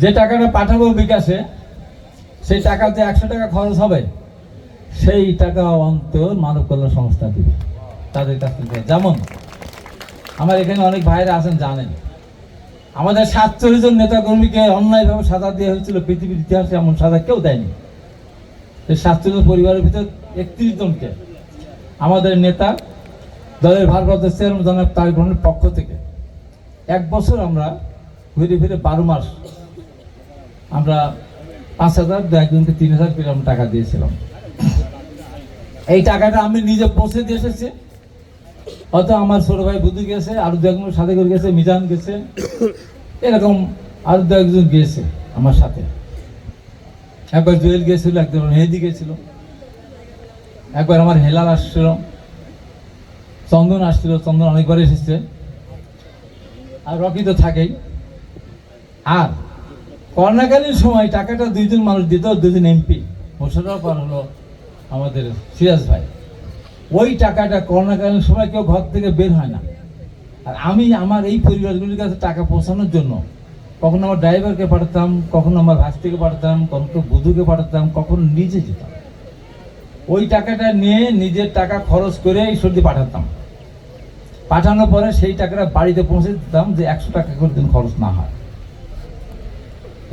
যে টাকাটা পাঠাবো বিকাশে, সেই টাকা টাকাতে একশো টাকা খরচ হবে। সেই টাকা অন্তর মানব কল্যাণ সংস্থা দিবে, তাদের কাছ থেকে। যেমন, আমার এখানে অনেক ভাইরা আছেন, জানেন। আমাদের সাতচল্লিশ জন নেতা কর্মীকে অন্যায়ভাবে সাজা দেওয়া হয়েছিল, পৃথিবীর ইতিহাসে এমন সাজা কেউ দেয়নি। এই সাতচল্লিশ পরিবারের ভিতর একত্রিশ জনকে আমাদের নেতা, দলের ভারপ্রাপ্ত চেয়ারম্যান জনাব তারেক পক্ষ থেকে এক বছর আমরা ঘুরে ফিরে বারো মাস আমরা পাঁচ হাজার, দু একজনকে তিন হাজার আমরা টাকা দিয়েছিলাম। এই টাকাটা আমি নিজে পৌঁছে দিয়ে এসেছি। হয়তো আমার ছোট ভাই বুধু গেছে, আরও দু একজন সাথে করে গেছে, মিজান গেছে। এরকম আরও দু একজন গিয়েছে আমার সাথে। একবার জুয়েল গিয়েছিল, একবার মেহেদি গেছিল একবার আমার হেলাল আসছিল। চন্দন আসছিল, চন্দন অনেকবার এসেছে। আর রকি তো থাকেই। আর করোনাকালীন সময় টাকাটা দুইজন মানুষ দিত দুজন এমপি। মোশারফ আর হলো আমাদের সিরাজ ভাই। ওই টাকাটা করোনাকালীন সময় কেউ ঘর থেকে বের হয় না। আর আমি আমার এই পরিবারগুলির কাছে টাকা পৌঁছানোর জন্য কখনো আমার ড্রাইভারকে পাঠাতাম, কখনো আমার ভাস্তিকে পাঠাতাম, কখনো বুধুকে পাঠাতাম, কখনো নিজে যেতাম। ওই টাকাটা নিয়ে নিজের টাকা খরচ করে সর্দি পাঠাতাম। পাঠানোর পরে সেই টাকাটা বাড়িতে পৌঁছে দিতাম যে একশো টাকা করে দিন খরচ না হয়।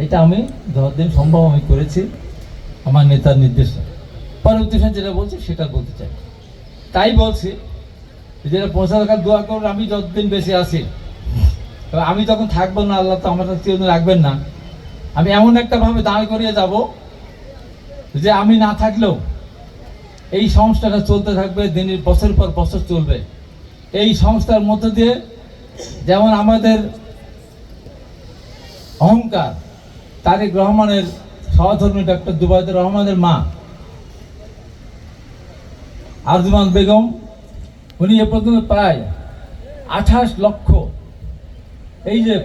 এটা আমি যতদিন সম্ভব আমি করেছি, আমার নেতার নির্দেশে। পরবর্তী যেটা বলছি, সেটা বলতে চাই। তাই বলছি, যেটা পৌঁছা টাকা দোয়া করুন, আমি যতদিন বেশি আছি তবে আমি যখন থাকব না, আল্লাহ তো আমার চিরদিন রাখবেন না। আমি এমন একটা ভাবে দাঁড় করিয়ে যাব যে আমি না থাকলেও এই সংস্থাটা চলতে থাকবে, দিনের বছর পর বছর চলবে। এই সংস্থার মধ্য দিয়ে যেমন আমাদের অহংকার তারেক রহমানের সহধর্মী ডক্টর দুবাইদুর রহমানের মা, আরজুমান বেগম, উনি এ পর্যন্ত প্রায় আঠাশ লক্ষ, এই যে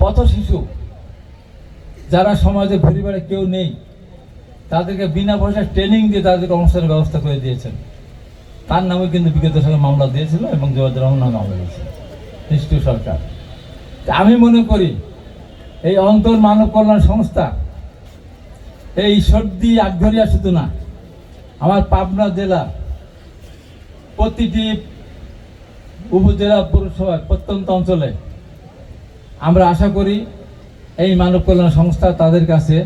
পথ শিশু যারা সমাজে পরিবারে কেউ নেই, তাদেরকে বিনা পয়সা ট্রেনিং দিয়ে তাদেরকে অনুষ্ঠানের ব্যবস্থা করে দিয়েছেন। তার নামে কিন্তু বিগত সঙ্গে মামলা দিয়েছিল এবং জবাদ রহমান মামলা দিয়েছিল। সরকার। আমি মনে করি এই অন্তর মানব কল্যাণ সংস্থা, এই সর্দি আটঘরিয়া শুধু না, আমার পাবনা জেলা, প্রতিটি উপজেলা পৌরসভা প্রত্যন্ত অঞ্চলে আমরা আশা করি এই মানব কল্যাণ সংস্থা তাদের কাছে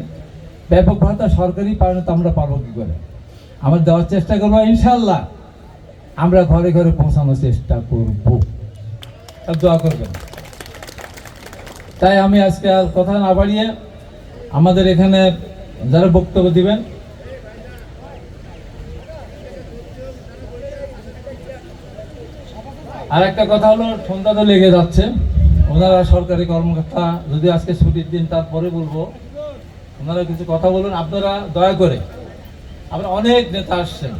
ব্যাপক ভাতা সরকারি পালনে তো আমরা পারব কি করে? আমরা দেওয়ার চেষ্টা করব ইনশাল্লাহ আমরা ঘরে ঘরে পৌঁছানোর চেষ্টা করব। দোয়া করবেন। তাই আমি আজকে আর কথা না বাড়িয়ে আমাদের এখানে যারা বক্তব্য দিবেন, আর একটা কথা হলো সন্ধ্যা তো লেগে যাচ্ছে। ওনারা সরকারি কর্মকর্তা, যদি আজকে ছুটির দিন, তারপরে বলব, ওনারা কিছু কথা বলুন। আপনারা দয়া করে আমরা অনেক নেতা আসছেন।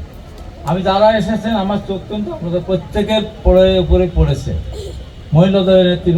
আমি যারা এসেছেন, আমার চোখ কিন্তু আপনাদের প্রত্যেকের পড়ে উপরে পড়েছে। মহিলাদের